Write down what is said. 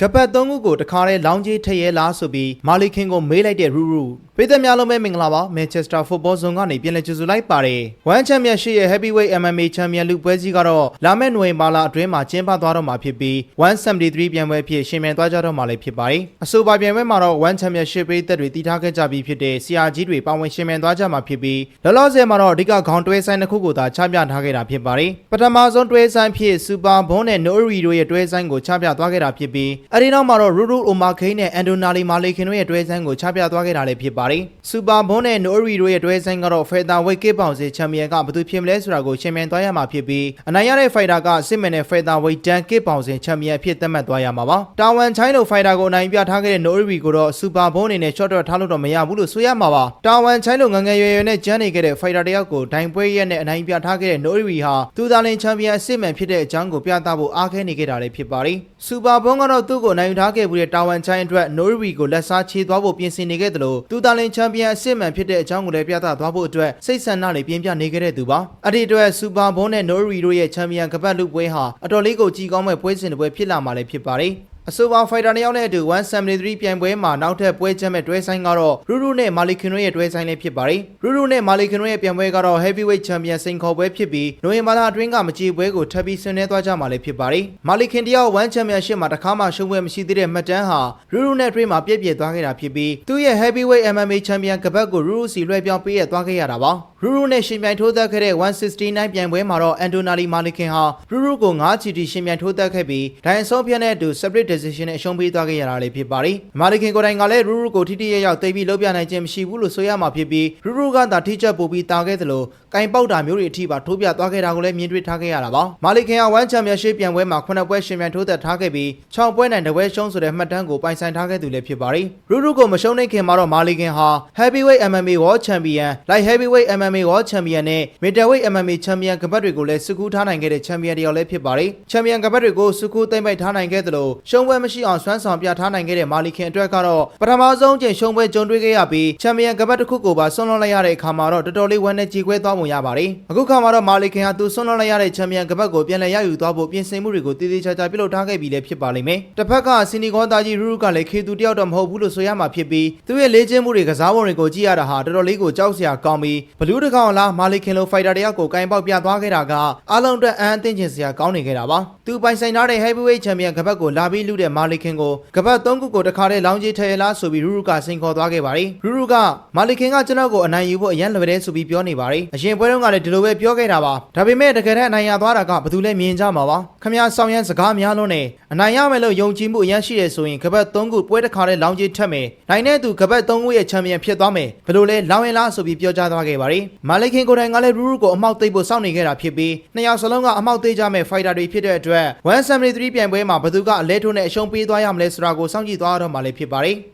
ကပတ်သုံးခုကိုတခါတည်းလောင်းကြီးထည့်ရဲလားဆိုပြီးမာလီခင်ကိုမေးလိုက်တဲ့ရူရူပြည်သက်များလုံးပဲမင်္ဂလာပါမန်ချက်စတာဖုတ်ဘောဇုံကနေပြန်လည်ကြိုဆိုလိုက်ပါတယ်ဝမ်ချန်ပီယံရှစ်ရဲ့ Heavyweight MMA ချန်ပီယံလူပွဲကြီးကတော့လာမယ့်နိုဝင်ဘာလအတွင်းမှာကျင်းပသွားတော့မှာဖြစ်ပြီး173ပြန်ပွဲဖြစ်ရှင်မြန်သွားကြတော့မှာလည်းဖြစ်ပါတယ်အဆိုပါပြန်ပွဲမှာတော့1ချန်ပီယံရှစ်ပြည်သက်တွေတည်ထားခဲ့ကြပြီးဖြစ်တဲ့ဆရာကြီးတွေပါဝင်ရှင်မြန်သွားကြမှာဖြစ်ပြီးလောလောဆယ်မှာတော့အဓိကခေါင်းတွဲဆိုင်တစ်ခုကိုသာချပြထားခဲ့တာဖြစ်ပါတယ်ပထမဆုံးတွဲဆိုင်ဖြစ်စူပါဘွန်နဲ့နိုရီတို့ရဲ့တွဲဆိုင်ကိုချပြသွားခဲ့တာဖြစ်ပြီးအဲဒီနောက်မှာတော့ရူရူအိုမာခိန်းနဲ့အန်ဒိုနာလီမာလီခင်တို့ရဲ့တွဲဆိုင်ကိုချပြသွားခဲ့တာလည်းဖြစ်ပါတယ်စူပါဘွန်နဲ့နိုရီတို့ရဲ့တွဲဆိုင်ကတော့ဖေတာဝိတ်ကစ်ပေါင်စီချန်ပီယံကဘယ်သူဖြစ်မလဲဆိုတာကိုရှင်းပြသွားရမှာဖြစ်ပြီးအနိုင်ရတဲ့ဖိုင်တာကစစ်မှန်တဲ့ဖေတာဝိတ်ဒန်ကစ်ပေါင်စီချန်ပီယံအဖြစ်သတ်မှတ်သွားရမှာပါတာဝန်ချိုင်းလိုဖိုင်တာကိုအနိုင်ပြထားခဲ့တဲ့နိုရီကိုတော့စူပါဘွန်အနေနဲ့ short တော့ထားလို့တော့မရဘူးလို့ဆိုရမှာပါတာဝန်ချိုင်းလိုငငယ်ရွယ်ရွယ်နဲ့ကျန်းနေခဲ့တဲ့ဖိုင်တာတယောက်ကိုဒိုင်ပွဲရက်နဲ့အနိုင်ပြထားခဲ့တဲ့နိုရီဟာသူသားလင်ချန်ပီယံအစစ်မှန်ဖြစ်တဲ့အကြောင်းကိုပြသဖို့အားခဲနေခဲ့တာလည်းဖြစ်ပါတယ်စူပါဘွန်ကတော့သူ့ကိုအနိုင်ယူထားခဲ့မှုတဲ့တာဝန်ချိုင်းအတွက်နိုရီကိုလက်စားချေသွားဖို့ပြင်ဆင်နေခဲ့တယ်လို့သူသားလင်ချန်ပီယံအစစ်မှန်ဖြစ်တဲ့အကြောင်းကိုလည်းပြသသွားဖို့အတွက်စိတ်ဆန္ဒလေးပြင်းပြနေခဲ့တဲ့သူပါအဲ့ဒီအတွက်စူပါဘွန်နဲ့နိုရီတို့ရဲ့ချန်ပီယံကပတ်လူပွဲဟာအတော်လေးကိုကြီးကောင်းမဲ့ပွဲစဉ်တစ်ပွဲဖြစ်လာမှာလည်းဖြစ်ပါတယ် အဆိုပါဖိုင်တာနှစ်ယောက်နဲ့အတူ173ပြိုင်ပွဲမှာနောက်ထပ်ပွဲချက်မဲ့တွဲဆိုင်ကတော့ရူရူနဲ့မာလီခင်တို့ရဲ့တွဲဆိုင်လေးဖြစ်ပါတယ်ရူရူနဲ့မာလီခင်တို့ရဲ့ပြိုင်ပွဲကတော့ heavyweight champion စိန်ခေါ်ပွဲဖြစ်ပြီးနိုဝင်ဘာလအတွင်းကမကြည်ပွဲကိုထပ်ပြီးဆင်းနေသွားကြမှာလည်းဖြစ်ပါတယ်မာလီခင်တယောက်1 championship မှာတစ်ခါမှရှုံးပွဲမရှိသေးတဲ့မှတ်တမ်းဟာရူရူနဲ့တွဲမှာပြည့်ပြည့်သွားခဲ့တာဖြစ်ပြီးသူ့ရဲ့ heavyweight MMA champion ကပတ်ကိုရူရူစီလွှဲပြောင်းပေးရသွားခဲ့ရတာပါရူရူနဲ့ရှင်ပြိုင်ထိုးသက်ခဲ့တဲ့169ပြိုင်ပွဲမှာတော့အန်တိုနာလီမာလီခင်ဟာရူရူကို9ချီတီရှင်ပြိုင်ထိုးသက်ခဲ့ပြီးဒိုင်အဆုံးဖြတ်တဲ့အတူ separate decision နဲ့အရှုံးပေးသွားခဲ့ရတာလည်းဖြစ်ပါတယ်။မာလီခင်ကိုယ်တိုင်ကလည်းရူရူကိုထိထိရရောက်သိပြီးလုပ်ပြနိုင်ခြင်းမရှိဘူးလို့ဆိုရမှာဖြစ်ပြီးရူရူကသာထိချက်ပို့ပြီးတာခဲ့သလိုကင်ပေါက်တာမျိုးတွေအထိပါထိုးပြသွားခဲ့တာကိုလည်းမြင်တွေ့ထားခဲ့ရတာပါ။မာလီခင်က1ချန်ပီယံရှစ်ပြိုင်ပွဲမှာ9ပွဲရှင်ပြိုင်ထိုးသက်ထားခဲ့ပြီး6ပွဲနိုင်တပွဲရှုံးဆိုတဲ့မှတ်တမ်းကိုပိုင်ဆိုင်ထားခဲ့သူလည်းဖြစ်ပါတယ်။ရူရူကိုမရှုံးနိုင်ခင်မှာတော့မာလီခင်ဟာ Heavyweight MMA World Champion, Light Heavyweight MMA World Champion နဲ့ Middleweight MMA Champion ကပတ်တွေကိုလည်းစုကူးထားနိုင်ခဲ့တဲ့ Champion တယောက်လည်းဖြစ်ပါတယ်။ Champion ကပတ်တွေကိုစုကူးသိမ့်ပိုက်ထားနိုင်ခဲ့သလိုရှုံးပွဲမရှိအောင်ဆွမ်းဆောင်ပြထားနိုင်ခဲ့တဲ့မာလီခင်အတွက်ကတော့ပထမဆုံးချိန်ရှုံးပွဲကြုံတွေ့ခဲ့ရပြီး Champion ကပတ်တစ်ခုကိုပါဆွန့်လွတ်လိုက်ရတဲ့အခါမှာတော့တော်တော်လေးဝမ်းနဲ့ကြေခွဲသွားပုံရပါတယ်။အခုခါမှာတော့မာလီခင်ဟာသူဆွန့်လွတ်လိုက်ရတဲ့ Champion ကပတ်ကိုပြန်လည်ရယူသွားဖို့ပြင်ဆင်မှုတွေကိုတည်တည်ချာချာပြုလုပ်ထားခဲ့ပြီးလည်းဖြစ်ပါလိမ့်မယ်။တစ်ဖက်ကစီနီကောသားကြီးရူရူကလည်းခေသူတယောက်တော့မဟုတ်ဘူးလို့ဆိုရမှာဖြစ်ပြီးသူရဲ့လေ့ကျင့်မှုတွေကစားပုံတွေကိုကြည့်ရတာဟာတော်တော်လေးကိုကြောက်စရာကောင်းပြီးဘလူးတစ်ကောင်လားမာလီခင်လိုဖိုက်တာတယောက်ကိုကင်ပေါက်ပြသွားခဲ့တာကအားလုံးအတွက်အံအသင့်ချင်စရာကောင်းနေခဲ့တာပါ။သူပိုင်ဆိုင်ထားတဲ့ Heavyweight Champion ကပတ်ကိုလာပြီးလူတဲ့မာလီခင်ကိုကပတ်၃ခုကိုတခါတည်းလောင်းကြီးထဲလားဆိုပြီးရူရူကစိန်ခေါ်သွားခဲ့ပါတယ်။ရူရူကမာလီခင်ကကျွန်တော်ကိုအနိုင်ယူဖို့အရန်လွယ်တယ်ဆိုပြီးပြောနေပါတယ်။အရင်ပွဲတုန်းကလည်းဒီလိုပဲပြောခဲ့တာပါ။ဒါပေမဲ့တကယ်တမ်းအနိုင်ရသွားတာကဘယ်သူလဲမြင်ကြမှာပါ။ခမရဆောင်ရန်စကားများလုံးနဲ့အနိုင်ရမယ်လို့ယုံကြည်မှုအရန်ရှိတယ်ဆိုရင်ကပတ်၃ခုပွဲတစ်ခါတည်းလောင်းကြီးထက်မယ်။နိုင်တဲ့သူကပတ်၃ခုရဲ့ချန်ပီယံဖြစ်သွားမယ်။ဘယ်လိုလဲလောင်းရင်လားဆိုပြီးပြောကြားသွားခဲ့ပါတယ်။မာလီခင်ကိုယ်တိုင်ကလည်းရူရူကိုအမောက်သိပ်ဖို့စောင့်နေခဲ့တာဖြစ်ပြီးနှစ်ယောက်စလုံးကအမောက်သိကြမဲ့ဖိုက်တာတွေဖြစ်တဲ့အတွက်173ပြိုင်ပွဲမှာဘယ်သူကအလဲထိုးနဲ့အရှုံးပေးသွားရမလဲဆိုတာကိုစောင့်ကြည့်သွားရတော့မှလည်းဖြစ်ပါတယ်။